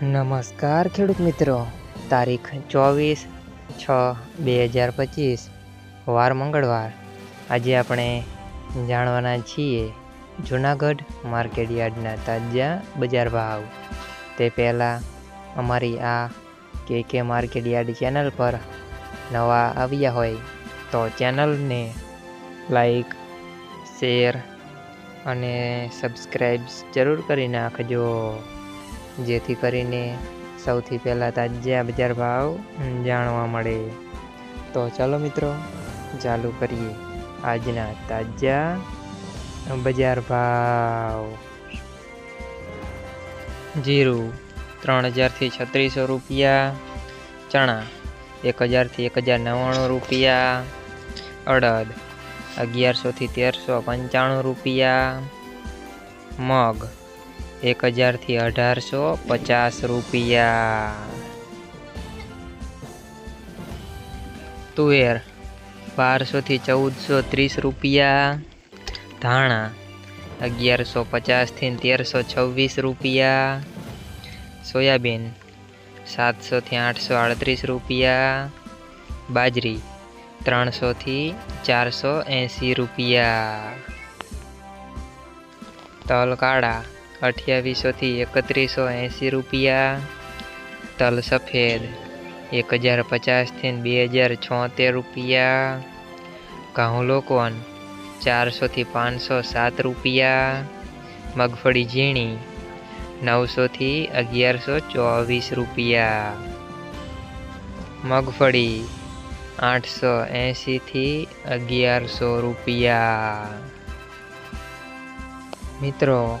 નમસ્કાર ખેડૂત મિત્રો. તારીખ ચોવીસ છ બે હજાર પચીસ, વાર મંગળવાર. આજે આપણે જાણવાના છીએ જૂનાગઢ માર્કેટ યાર્ડના તાજા બજાર ભાવ. તે પહેલાં અમારી આ કે કે માર્કેટ યાર્ડ ચેનલ પર નવા આવ્યા હોય તો ચેનલને લાઈક, શેર અને સબસ્ક્રાઈબ જરૂર કરી નાખજો. જેથી કરીને સૌથી પહેલાં તાજા બજાર ભાવ જાણવા મળે. તો ચાલો મિત્રો, ચાલુ કરીએ આજના તાજા બજાર ભાવ. જીરું ત્રણ હજારથી છત્રીસો રૂપિયા, ચણા એક હજારથી એક હજાર નવ્વાણું રૂપિયા, અડદ અગિયારસોથી તેરસો પંચાણું રૂપિયા, મગ એક હજારથી અઢારસો પચાસ રૂપિયા. તુવેર બારસોથી ચૌદસો ત્રીસ રૂપિયા. ધાણા અગિયારસો પચાસથી તેરસો છવ્વીસ રૂપિયા. સોયાબીન સાતસોથી આઠસો આડત્રીસ રૂપિયા. બાજરી ત્રણસોથી ચારસો એંસી રૂપિયા. તલ કાળા અઠ્યાવીસોથી એકત્રીસો એંસી રૂપિયા. તલ સફેદ એક હજાર પચાસથી બે હજાર છોતેર રૂપિયા. ઘઉં લોકોન ચારસોથી પાંચસો સાત રૂપિયા. મગફળી ઝીણી નવસોથી અગિયારસો ચોવીસ રૂપિયા. મગફળી આઠસો એંશીથી અગિયારસો રૂપિયા. મિત્રો